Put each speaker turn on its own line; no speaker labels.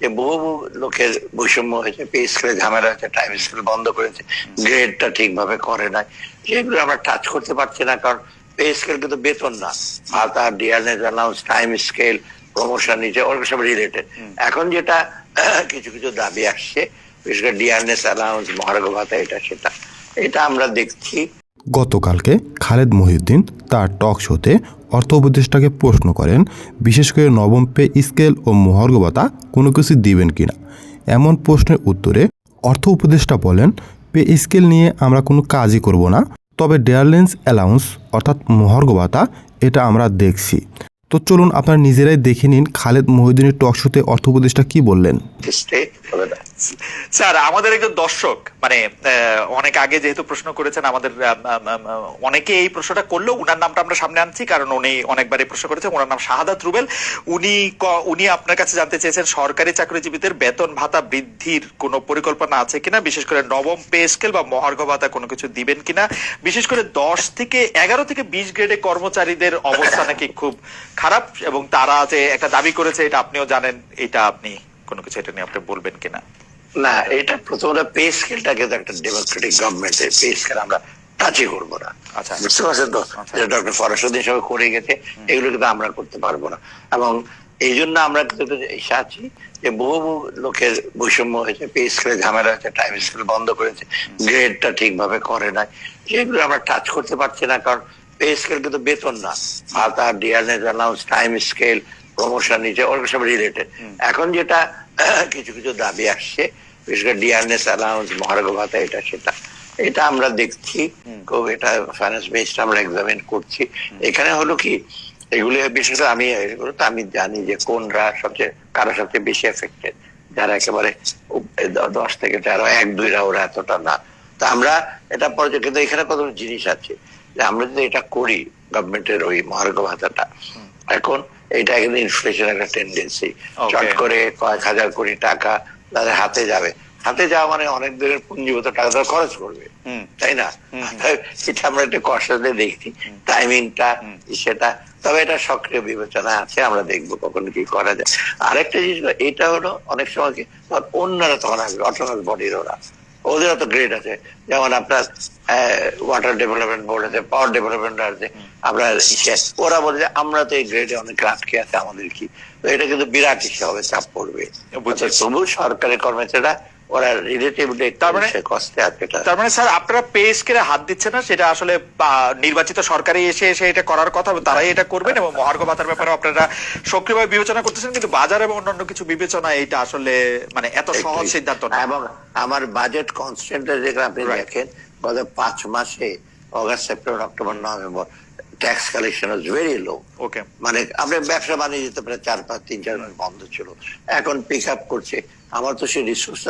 যে বহু বহু লোকের বৈষম্য হয়েছে পে স্কেলে ঝামেলা হয়েছে টাইম স্কেল বন্ধ করেছে গ্রেডটা ঠিকভাবে করে নাই। সেগুলো আমরা টাচ করতে পারছি না কারণ পে স্কেল কিন্তু বেতন না। ভাতা dearness allowance time scale promotion নিচে ওগুলো সব রিলেটেড এখন যেটা কিছু কিছু দাবি আসছে বিশেষ করে ডিয়ারনেস অ্যালাউন্স মহার্ঘ ভাতা এটা সেটা এটা আমরা দেখছি।
গতকালকে খালেদ মহিউদ্দিন তার টক শোতে অর্থ উপদেষ্টাকে প্রশ্ন করেন, বিশেষ করে নবম পে স্কেল ও মহার্গবতা কোনো কিছু দিবেন কিনা? এমন প্রশ্নের উত্তরে অর্থ উপদেষ্টা বলেন, পে স্কেল নিয়ে আমরা কোনো কাজই করব না, তবে ডেয়ারলেন্স অ্যালাউন্স অর্থাৎ মহার্গবতা, এটা আমরা দেখছি। তো চলুন আপনারা নিজেরাই দেখে নিন খালেদ মহিউদ্দিনের টক শোতে অর্থ উপদেষ্টা কী বললেন।
স্যার, আমাদের একজন দর্শক মানে অনেক আগে যেহেতু প্রশ্ন করেছেন, আমাদের অনেকে এই প্রশ্নটা করলেও উনার নামটা আমরা সামনে আনছি, কারণ উনি অনেকবার এই প্রশ্ন করেছেন ওনার নাম শাহাদাত রুবেল। উনি উনি আপনার কাছে জানতে চেয়েছেন, সরকারি চাকরিজীবীদের বেতন ভাতা বৃদ্ধির কোনো পরিকল্পনা আছে কিনা? বিশেষ করে নবম পে স্কেল বা মহার্ঘ ভাতা কোনো কিছু দিবেন কিনা? বিশেষ করে দশ থেকে এগারো থেকে বিশ গ্রেডে কর্মচারীদের অবস্থা নাকি খুব খারাপ, এবং তারা যে একটা দাবি করেছে, এটা আপনিও জানেন, এটা আপনি কোনো কিছু এটা নিয়ে আপনি বলবেন কিনা?
না এটা প্রথমত পে স্কেলটা কিন্তু একটা ডেমোক্রেটিক গভর্নমেন্টের পে স্কেল আমরা টাচই করব না।
আচ্ছা।
বুঝতে পারছেন তো?
আচ্ছা।
যেটা ডক্টর ফরাসুদ্দিন সবাই করে গেছে এগুলো কিন্তু আমরা করতে পারব না। এবং এই জন্য আমরা কিন্তু এসে যে বহু বহু লোকের বৈষম্য হয়েছে পে স্কেলে ঝামেলা হয়েছে টাইম স্কেল বন্ধ করেছে গ্রেডটা ঠিকভাবে করে নাই। সেগুলো আমরা টাচ করতে পারছি না কারণ পে স্কেল কিন্তু বেতন না। ভাতা dearness allowance time scale promotion নিচে ওগুলো সব রিলেটেড এখন যেটা কিছু কিছু দাবি আসছে বিশেষ করে ডিয়ারনেস অ্যালাউন্স মহার্ঘ ভাতা এটা সেটা। এটা আমরা দেখছি খুব এটা ফাইন্যান্স বেসড আমরা এক্সামিন করছি। এখানে হলো কি এগুলি বিশেষ করে আমি এগুলো তো আমি জানি যে কোনরা সবচেয়ে কারা সবচেয়ে বেশি এফেক্টেড যারা একেবারে দশ থেকে তেরো এক দুইরা ওরা এতটা না। তা আমরা এটা পর্যায়ে কিন্তু এখানে কত জিনিস আছে? যে আমরা যদি এটা করি গভর্নমেন্টের ওই মহার্ঘ ভাতাটা এখন এটা কিন্তু ইনফ্লেশন একটা টেন্ডেন্সি চট করে কয়েক হাজার কোটি টাকা তাদের হাতে যাবে। হাতে যাওয়া মানে অনেক দিনের পুঞ্জীভূত টাকা তারা খরচ করবে। তাই না? সেটা আমরা একটু কষ্টে দেখছি। টাইমিংটা সেটা তবে এটা সক্রিয় বিবেচনা আছে আমরা দেখব কখন কি করা যায়। আরেকটা জিনিস এটা হলো অনেক সময় কি অন্যরা তখন আসবে অটোনাস বডির ওরা। ওদেরও তো গ্রেড আছে। যেমন আপনার ওয়াটার ডেভেলপমেন্ট বোর্ড আছে পাওয়ার ডেভেলপমেন্ট আছে আপনার ওরা বলে যে আমরা তো এই গ্রেডে অনেক আটকে আছে আমাদের কি। তো এটা কিন্তু বিরাট ইস্যু হবে চাপ পড়বে। তবু সরকারি কর্মচারীরা ওরা রিলেটিভলি
মানে-
কষ্টে আছে
তার মানে স্যার আপনারা পে স্কেলে হাত দিচ্ছেন না? সেটা আসলে নির্বাচিত সরকারি এসে এসে এটা করার কথা তারাই এটা করবেন এবং মহার্ঘ ভাতার ব্যাপারে আপনারা সক্রিয়ভাবে বিবেচনা করতেছেন কিন্তু বাজার এবং অন্যান্য কিছু বিবেচনা এটা আসলে মানে এত সহজ সিদ্ধান্ত না।
এবং আমার বাজেট কনস্ট্যান্টের যেগুলো আপনি দেখেন গত পাঁচ মাসে August September October November tax collection is very low
okay
মানে আপনি ব্যবসা বাণিজ্য প্রায় চার পাঁচ তিন চার মাস বন্ধ ছিল। এখন পিক আপ করছে। আমার তো সেই রিসোর্স